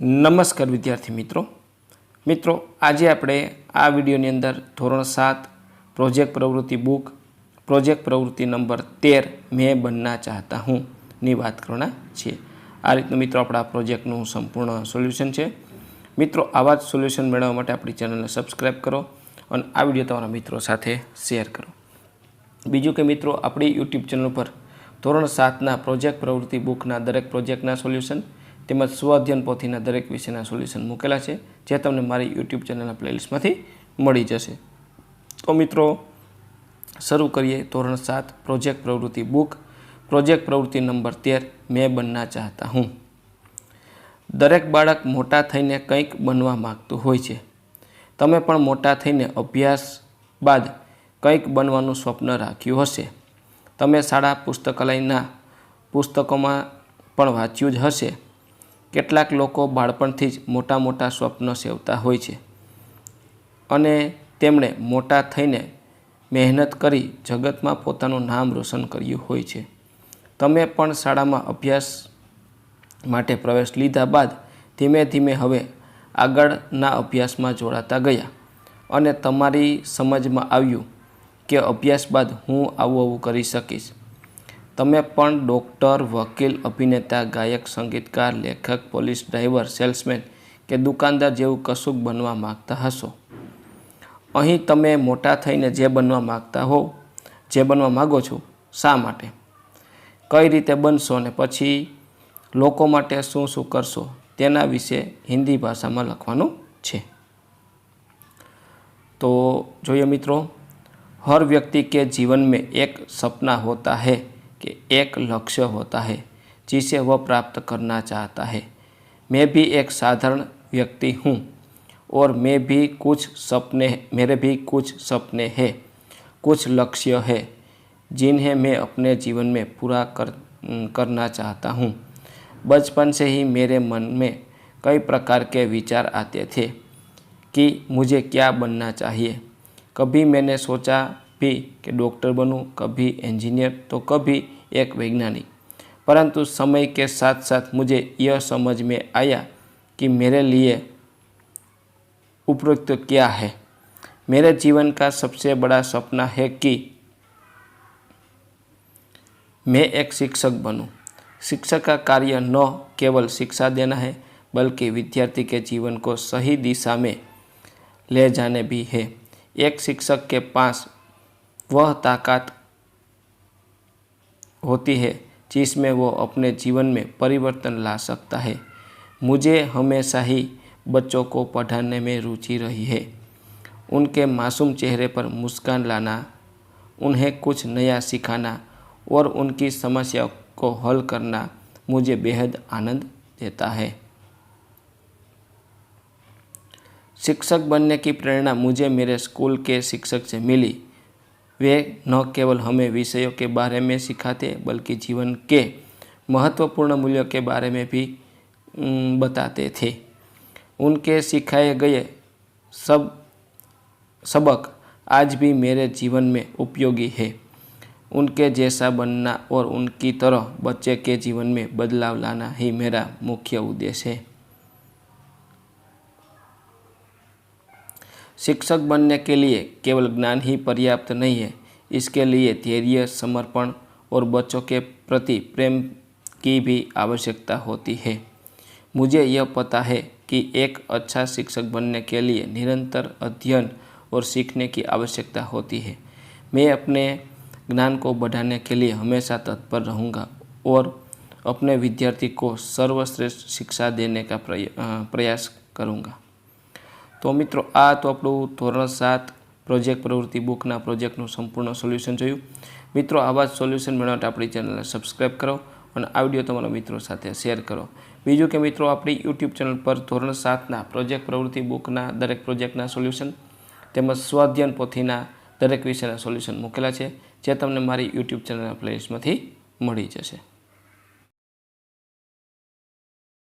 નમસ્કાર વિદ્યાર્થી મિત્રો. મિત્રો, આજે આપણે આ વિડીયોની અંદર ધોરણ સાત, પ્રોજેક્ટ પ્રવૃત્તિ બુક, પ્રોજેક્ટ પ્રવૃત્તિ નંબર તેર મેં બનના ચાહતા હું ની વાત કરવાના છીએ. આ રીતનું મિત્રો આપણા પ્રોજેક્ટનું સંપૂર્ણ સોલ્યુશન છે. મિત્રો, આવા જ સોલ્યુશન મેળવવા માટે આપણી ચેનલને સબસ્ક્રાઈબ કરો અને આ વીડિયો તમારા મિત્રો સાથે શેર કરો. બીજું કે મિત્રો, આપણી યુટ્યુબ ચેનલ પર ધોરણ સાતના પ્રોજેક્ટ પ્રવૃત્તિ બુકના દરેક પ્રોજેક્ટના સોલ્યુશન તેમજ સ્વઅધ્યયન પોથીના દરેક વિષયના સોલ્યુશન મૂકેલા છે, જે તમને મારી યુટ્યુબ ચેનલના પ્લેલિસ્ટમાંથી મળી જશે. તો મિત્રો, શરૂ કરીએ ધોરણ સાત, પ્રોજેક્ટ પ્રવૃત્તિ બુક. પ્રોજેક્ટ પ્રવૃત્તિ નંબર તેર, મેં બનના ચાહતા હું. દરેક બાળક મોટા થઈને કંઈક બનવા માગતું હોય છે. તમે પણ મોટા થઈને અભ્યાસ બાદ કંઈક બનવાનું સ્વપ્ન રાખ્યું હશે. તમે શાળા પુસ્તકાલયના પુસ્તકોમાં પણ વાંચ્યું જ હશે. કેટલાક લોકો બાળપણથી જ મોટા મોટા સ્વપ્નો સેવતા હોય છે. અને તેમણે મોટા થઈને મહેનત કરી જગતમાં પોતાનું નામ રોશન કર્યું હોય છે. તમે પણ શાળામાં અભ્યાસ માટે પ્રવેશ લીધા બાદ ધીમે ધીમે હવે આગળના અભ્યાસમાં જોડાતા ગયા. અને તમારી સમજમાં આવ્યું કે અભ્યાસ બાદ હું આવું આવું કરી શકીશ. તમે પણ ડૉક્ટર, વકીલ, અભિનેતા, ગાયક, સંગીતકાર, લેખક, પોલીસ ડ્રાઈવર, સેલ્સમેન કે દુકાનદાર જેવું કશુંક બનવા માગતા હશો? અહીં તમે મોટા થઈને જે બનવા માગતા હો, જે બનવા માગો છો, શા માટે? કઈ રીતે બનશો ને પછી લોકો માટે શું શું કરશો, તેના વિશે હિન્દી ભાષામાં લખવાનું છે. તો જોઈએ મિત્રો, હર વ્યક્તિ કે જીવન મેં એક સપના હોતા હૈ. कि एक लक्ष्य होता है जिसे वह प्राप्त करना चाहता है। मैं भी एक साधारण व्यक्ति हूँ और मैं भी कुछ सपने मेरे भी कुछ सपने हैं कुछ लक्ष्य है जिन्हें मैं अपने जीवन में पूरा कर करना चाहता हूँ। बचपन से ही मेरे मन में कई प्रकार के विचार आते थे कि मुझे क्या बनना चाहिए। कभी मैंने सोचा भी कि डॉक्टर बनूं, कभी इंजीनियर तो कभी एक वैज्ञानिक परंतु समय के साथ साथ मुझे यह समझ में आया कि मेरे लिए उपयुक्त क्या है मेरे जीवन का सबसे बड़ा सपना है कि मैं एक शिक्षक बनूं। शिक्षक का कार्य न केवल शिक्षा देना है बल्कि विद्यार्थी के जीवन को सही दिशा में ले जाने भी है एक शिक्षक के पास वह ताकत होती है, जिसमें वो अपने जीवन में परिवर्तन ला सकता है। मुझे हमेशा ही बच्चों को पढ़ाने में रुचि रही है। उनके मासूम चेहरे पर मुस्कान लाना, उन्हें कुछ नया सिखाना और उनकी समस्या को हल करना मुझे बेहद आनंद देता है। शिक्षक बनने की प्रेरणा मुझे मेरे स्कूल के शिक्षक से मिली। वे न केवल हमें विषयों के बारे में सिखाते, बल्कि जीवन के महत्वपूर्ण मूल्यों के बारे में भी बताते थे। उनके सिखाए गए सब, सबक आज भी मेरे जीवन में उपयोगी है। उनके जैसा बनना और उनकी तरह बच्चे के जीवन में बदलाव लाना ही मेरा मुख्य उद्देश्य है। शिक्षक बनने के लिए केवल ज्ञान ही पर्याप्त नहीं है। इसके लिए धैर्य, समर्पण और बच्चों के प्रति प्रेम की भी आवश्यकता होती है। मुझे यह पता है कि एक अच्छा शिक्षक बनने के लिए निरंतर अध्ययन और सीखने की आवश्यकता होती है। मैं अपने ज्ञान को बढ़ाने के लिए हमेशा तत्पर रहूँगा और अपने विद्यार्थी को सर्वश्रेष्ठ शिक्षा देने का प्रयास करूँगा। તો મિત્રો, આ તો આપણું ધોરણ સાત પ્રોજેક્ટ પ્રવૃત્તિ બુકના પ્રોજેક્ટનું સંપૂર્ણ સોલ્યુશન જોયું. મિત્રો, આવા જ સોલ્યુશન મેળવવા માટે આપણી ચેનલને સબસ્ક્રાઈબ કરો અને આ વીડિયો તમારા મિત્રો સાથે શેર કરો. બીજું કે મિત્રો, આપણી યુટ્યુબ ચેનલ પર ધોરણ સાતના પ્રોજેક્ટ પ્રવૃત્તિ બુકના દરેક પ્રોજેક્ટના સોલ્યુશન તેમજ સ્વાધ્યન પોથીના દરેક વિષયના સોલ્યુશન મૂકેલા છે, જે તમને મારી યુટ્યુબ ચેનલના પ્લેલિસ્ટમાંથી મળી જશે.